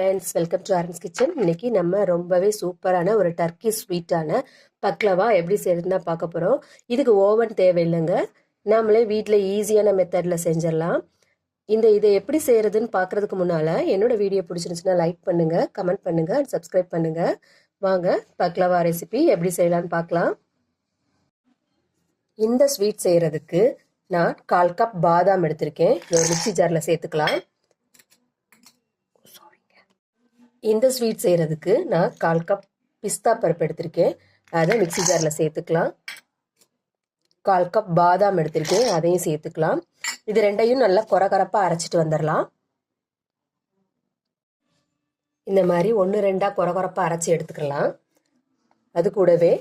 Friends welcome to ஆரன்ஸ் kitchen இன்னைக்கு நம்ம ரொம்பவே சூப்பரான ஒரு டர்க்கி ஸ்வீட்டான பக்லவா எப்படி செய்யறதுன்னா பார்க்க போகிறோம் இதுக்கு ஓவன் தேவையில்லைங்க. நாமளே வீட்டில் ஈஸியான மெத்தடில் செஞ்சிடலாம். இந்த இதை எப்படி செய்கிறதுன்னு பார்க்கறதுக்கு முன்னால் என்னோட வீடியோ பிடிச்சிருந்துச்சுன்னா லைக் பண்ணுங்கள் கமெண்ட் பண்ணுங்க சப்ஸ்கிரைப் பண்ணுங்கள் வாங்க பக்லவா ரெசிபி எப்படி செய்யலான்னு பார்க்கலாம். இந்த ஸ்வீட் செய்கிறதுக்கு நான் கால் கப் பாதாம் எடுத்திருக்கேன். இதை ஒரு மிக்சி ஜாரில் சேர்த்துக்கலாம். இந்த ஸ்வீட் செய்கிறதுக்கு நான் கால் கப் பிஸ்தா பருப்பு எடுத்திருக்கேன். அதை மிக்சி ஜாரில் சேர்த்துக்கலாம். கால் கப் பாதாம் எடுத்திருக்கேன். அதையும் சேர்த்துக்கலாம். இது ரெண்டையும் நல்லா கொரகரப்பாக அரைச்சிட்டு வந்துடலாம் இந்த மாதிரி ஒன்று ரெண்டாக கொரகொரப்பாக அரைச்சி எடுத்துக்கலாம். அது கூடவே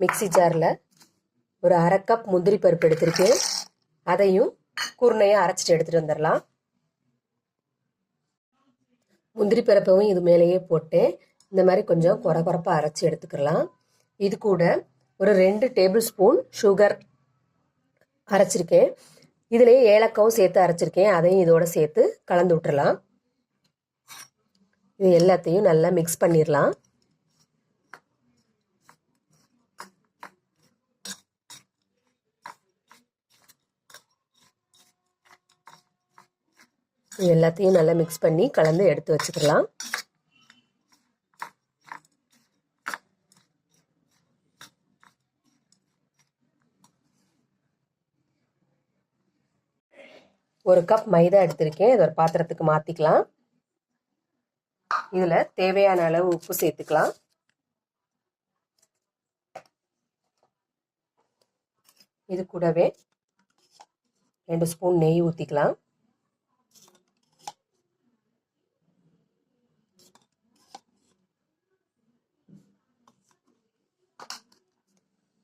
மிக்சி ஜாரில் ஒரு அரை கப் முந்திரி பருப்பு எடுத்திருக்கேன். அதையும் குருணையாக அரைச்சிட்டு எடுத்துகிட்டு வந்துடலாம் முந்திரி பருப்பவும் இது மேலேயே போட்டு இந்த மாதிரி கொஞ்சம் குறை குறைப்பாக அரைச்சி எடுத்துக்கலாம். இது கூட ஒரு ரெண்டு டேபிள் ஸ்பூன் சுகர் அரைச்சிருக்கேன். இதுலேயே ஏலக்காவும் சேர்த்து அரைச்சிருக்கேன். அதையும் இதோட சேர்த்து கலந்து விட்டுறலாம். இது எல்லாத்தையும் நல்லா மிக்ஸ் பண்ணிடலாம் எல்லாத்தையும் நல்லா மிக்ஸ் பண்ணி கலந்து எடுத்து வச்சுக்கலாம். ஒரு கப் மைதா எடுத்திருக்கேன். இது ஒரு பாத்திரத்துக்கு மாற்றிக்கலாம் இதில் தேவையான அளவு உப்பு சேர்த்துக்கலாம். இது கூடவே ரெண்டு ஸ்பூன் நெய் ஊற்றிக்கலாம்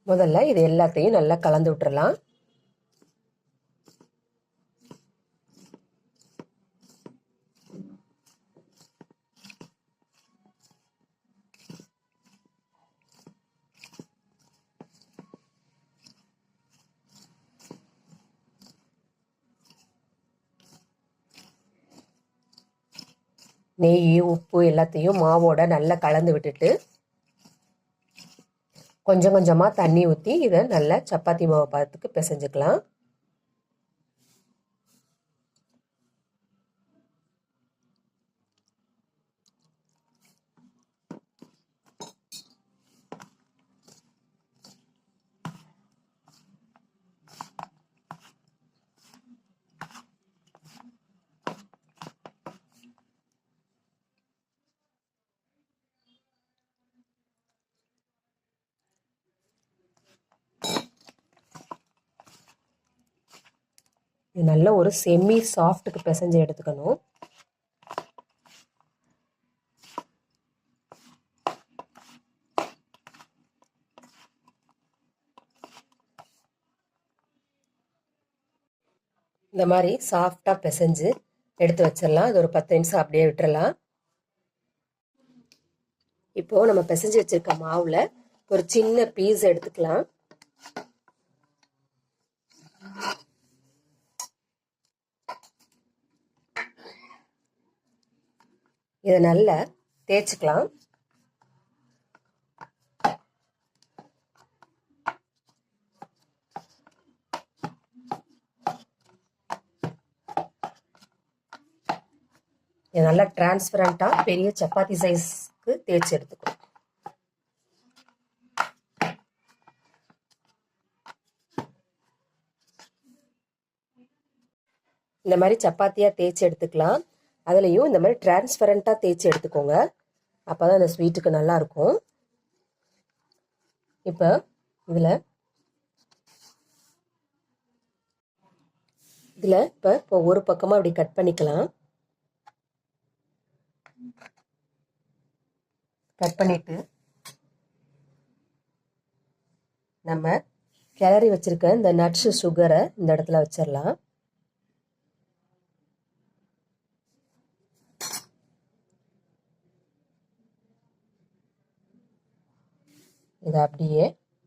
முதல்ல இது எல்லாத்தையும் நல்லா கலந்து விட்டுறலாம். நெய் உப்பு எல்லாத்தையும் மாவோட நல்லா கலந்து விட்டுட்டு கொஞ்சம் கொஞ்சமாக தண்ணி ஊற்றி இதை நல்லா சப்பாத்தி மாவு பதத்துக்கு பிசைஞ்சுக்கலாம். இது நல்ல ஒரு செமி சாஃப்ட்டுக்கு பிசைஞ்சு எடுத்துக்கணும். இந்த மாதிரி சாஃப்டாக பிசைஞ்சு எடுத்து வச்சிடலாம். அது ஒரு பத்து நிமிஷம் அப்படியே விட்டுறலாம். இப்போது நம்ம பிசைஞ்சு வச்சுருக்க மாவில் ஒரு சின்ன பீஸ் எடுத்துக்கலாம். இதை நல்லா தேய்ச்சிக்கலாம். இது நல்லா டிரான்ஸ்பரண்ட்டாக பெரிய சப்பாத்தி சைஸ்க்கு தேய்ச்சி எடுத்துக்கணும் இந்த மாதிரி சப்பாத்தியாக தேய்ச்சி எடுத்துக்கலாம். அதுலேயும் இந்த மாதிரி டிரான்ஸ்பரண்ட்டாக தேய்ச்சி எடுத்துக்கோங்க. அப்போ தான் அந்த ஸ்வீட்டுக்கு நல்லாயிருக்கும். இப்போ இதில் இதில் இப்போ இப்போ ஒரு பக்கமாக அப்படி கட் பண்ணிக்கலாம். கட் பண்ணிவிட்டு நம்ம கிளறி வச்சுருக்க இந்த நட்ஸு சுகரை இந்த இடத்துல வச்சிடலாம் இதை அப்படியே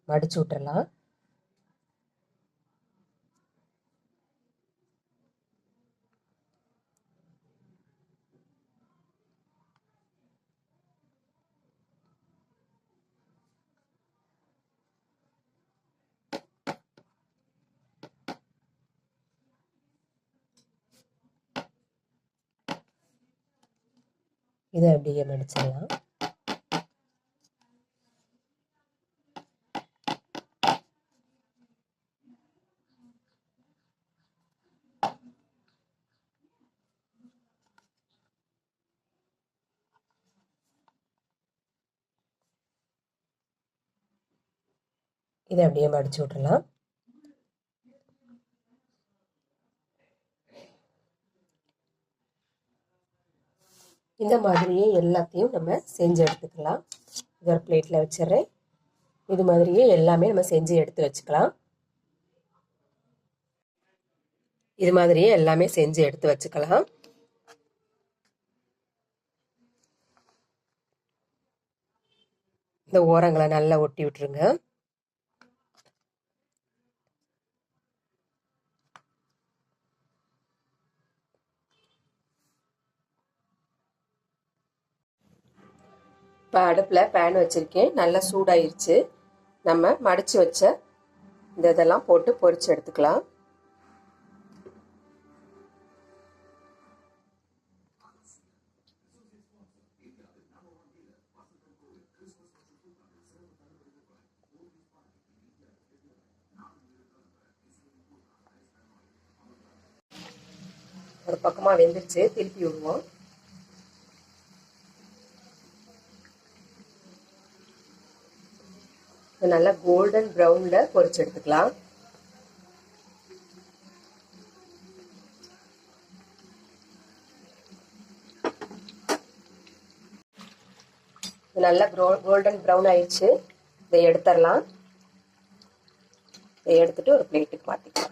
மடிச்சு விட்டுறலாம். இதை அப்படியே மடிச்சிடலாம். இதை அப்படியே மடிச்சு விட்றலாம் இந்த மாதிரியே எல்லாத்தையும் நம்ம செஞ்சு எடுத்துக்கலாம். இது ஒரு பிளேட்டில் வச்சிடுறேன். இது மாதிரியே எல்லாமே நம்ம செஞ்சு எடுத்து வச்சுக்கலாம். இது மாதிரியே எல்லாமே செஞ்சு எடுத்து வச்சுக்கலாம். இந்த ஓரங்களை நல்லா ஒட்டி விட்டுருங்க. இப்போ அடுப்பில் பேன் வச்சுருக்கேன். நல்லா சூடாயிருச்சு. நம்ம மடித்து வச்ச இந்த இதெல்லாம் போட்டு பொரிச்சு எடுத்துக்கலாம். ஒரு பக்கமாக வெந்துருச்சு. திருப்பி விடுவோம். நல்லா கோல்டன் ப்ரௌனில் பொரிச்சு எடுத்துக்கலாம். நல்லா கோல்டன் ப்ரௌன் ஆயிடுச்சு. இதை எடுத்துடலாம். இதை எடுத்துட்டு ஒரு பிளேட்டுக்கு மாற்றிக்கலாம்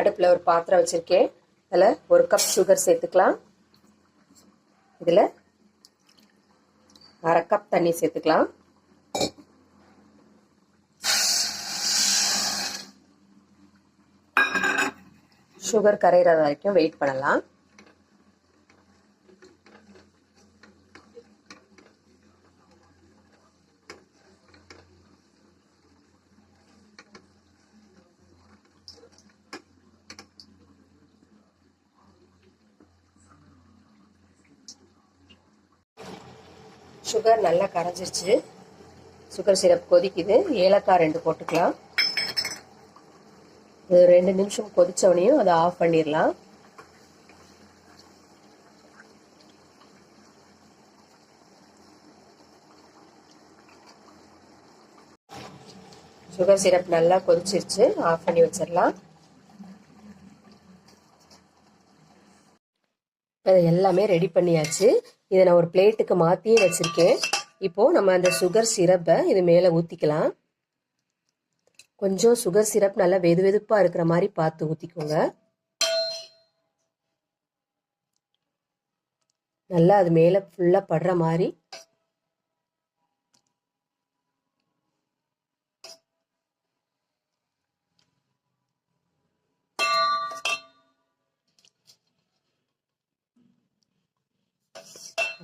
அடுப்பில் ஒரு பாத்திரம் வச்சுருக்கேன். அதில் ஒரு கப் சுகர் சேர்த்துக்கலாம். இதில் அரை கப் தண்ணி சேர்த்துக்கலாம். சுகர் கரையிற வரைக்கும் வெயிட் பண்ணலாம். சுகர் நல்லா கரைஞ்சிருச்சு. சுகர் சிரப் கொதிக்குது. ஏலக்காய் ரெண்டு போட்டுக்கலாம். இது ரெண்டு நிமிஷம் கொதித்தவனையும் அதை ஆஃப் பண்ணிடலாம். சுகர் சிரப் நல்லா கொதிச்சிருச்சு. ஆஃப் பண்ணி வச்சிடலாம். அதை எல்லாமே ரெடி பண்ணியாச்சு. இதை நான் ஒரு பிளேட்டுக்கு மாற்றியே வச்சுருக்கேன். இப்போது நம்ம அந்த சுகர் சிரப்பை இது மேலே ஊற்றிக்கலாம் கொஞ்சம் சுகர் சிரப் நல்லா வெது வெதுப்பாக இருக்கிற மாதிரி பார்த்து ஊற்றிக்கோங்க நல்லா அது மேலே ஃபுல்லாக படுற மாதிரி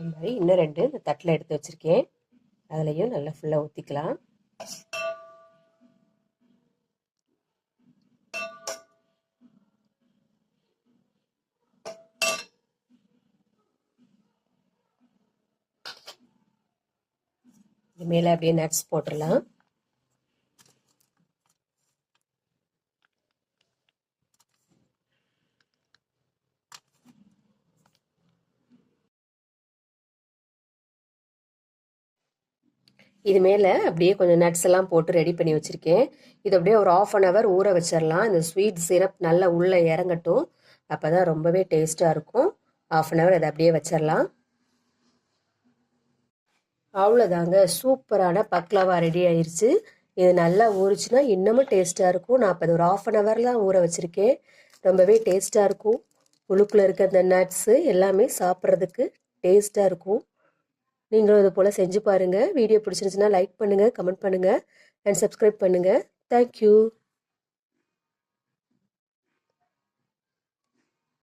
மாதிரி இன்னும் ரெண்டு இந்த தட்டில் எடுத்து வச்சுருக்கேன். அதுலேயும் நல்லா ஃபுல்லாக ஊற்றிக்கலாம் இது மேலே அப்படியே நட்ஸ் போட்டுடலாம். இது மேலே அப்படியே கொஞ்சம் நட்ஸ் எல்லாம் போட்டு ரெடி பண்ணி வச்சுருக்கேன். இது அப்படியே ஒரு ஆஃப் அன் ஹவர் ஊற வச்சிடலாம் இந்த ஸ்வீட் சிரப் நல்லா உள்ளே இறங்கட்டும். அப்போ தான் ரொம்பவே டேஸ்ட்டாக இருக்கும். ஆஃப் அன் ஹவர் அதை அப்படியே வச்சிடலாம் அவ்வளோதாங்க சூப்பரான பக்லாவா ரெடி ஆயிடுச்சு இது நல்லா ஊறிச்சுன்னா இன்னமும் டேஸ்ட்டாக இருக்கும். நான் இப்போ ஒரு ஆஃப் அன் ஹவர்லாம் ஊற வச்சுருக்கேன். ரொம்பவே டேஸ்ட்டாக இருக்கும். உள்ளுக்குள்ளே இருக்க அந்த நட்ஸு எல்லாமே சாப்பிட்றதுக்கு டேஸ்ட்டாக இருக்கும். நீங்களும் இது போல் செஞ்சு பாருங்கள் வீடியோ பிடிச்சிருந்துச்சுன்னா லைக் பண்ணுங்கள் கமெண்ட் பண்ணுங்கள் அண்ட் சப்ஸ்கிரைப் பண்ணுங்கள் தேங்க்யூ